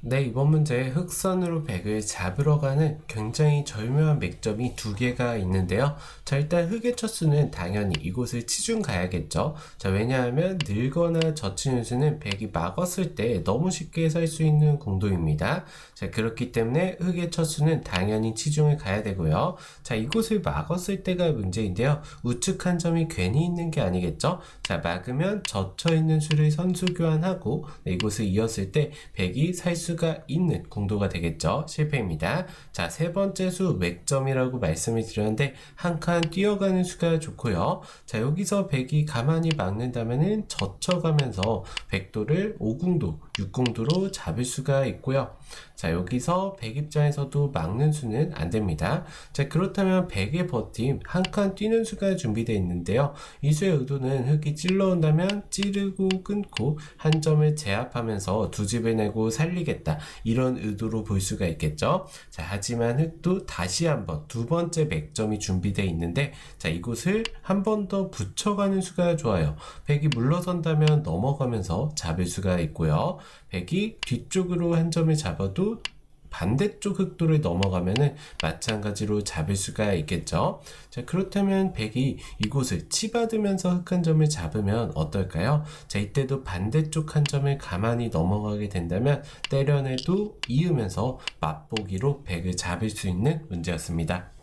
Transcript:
네, 이번 문제 흑선으로 백을 잡으러 가는 굉장히 절묘한 맥점이 두 개가 있는데요. 자, 일단 흑의 첫 수는 당연히 이곳을 치중 가야겠죠. 자, 왜냐하면 늘거나 젖히는 수는 백이 막았을 때 너무 쉽게 살 수 있는 공도입니다. 자, 그렇기 때문에 흑의 첫 수는 당연히 치중을 가야 되고요. 자, 이곳을 막았을 때가 문제인데요. 우측 한 점이 괜히 있는 게 아니겠죠? 자, 막으면 젖혀 있는 수를 선수 교환하고 네, 이곳을 이었을 때 백이 살수 가 있는 공도가 되겠죠. 실패입니다. 자, 세 번째 수 맥점이라고 말씀을 드렸는데 한 칸 뛰어가는 수가 좋고요. 자, 여기서 백이 가만히 막는다면은 젖혀가면서 백도를 5궁도, 6궁도로 잡을 수가 있고요. 자, 여기서 백 입장에서도 막는 수는 안 됩니다. 자, 그렇다면 백의 버팀 한 칸 뛰는 수가 준비되어 있는데요. 이 수의 의도는 흑이 찔러온다면 찌르고 끊고 한 점을 제압하면서 두 집을 내고 살리겠다. 이런 의도로 볼 수가 있겠죠. 자, 하지만 흑도 다시 한번 두 번째 맥점이 준비되어 있는데 자, 이곳을 한 번 더 붙여가는 수가 좋아요. 백이 물러선다면 넘어가면서 잡을 수가 있고요. 백이 뒤쪽으로 한 점을 잡아도 반대쪽 흑도를 넘어가면은 마찬가지로 잡을 수가 있겠죠. 자, 그렇다면 백이 이곳을 치받으면서 흑 한 점을 잡으면 어떨까요? 자, 이때도 반대쪽 한 점을 가만히 넘어가게 된다면 때려내도 이으면서 맛보기로 백을 잡을 수 있는 문제였습니다.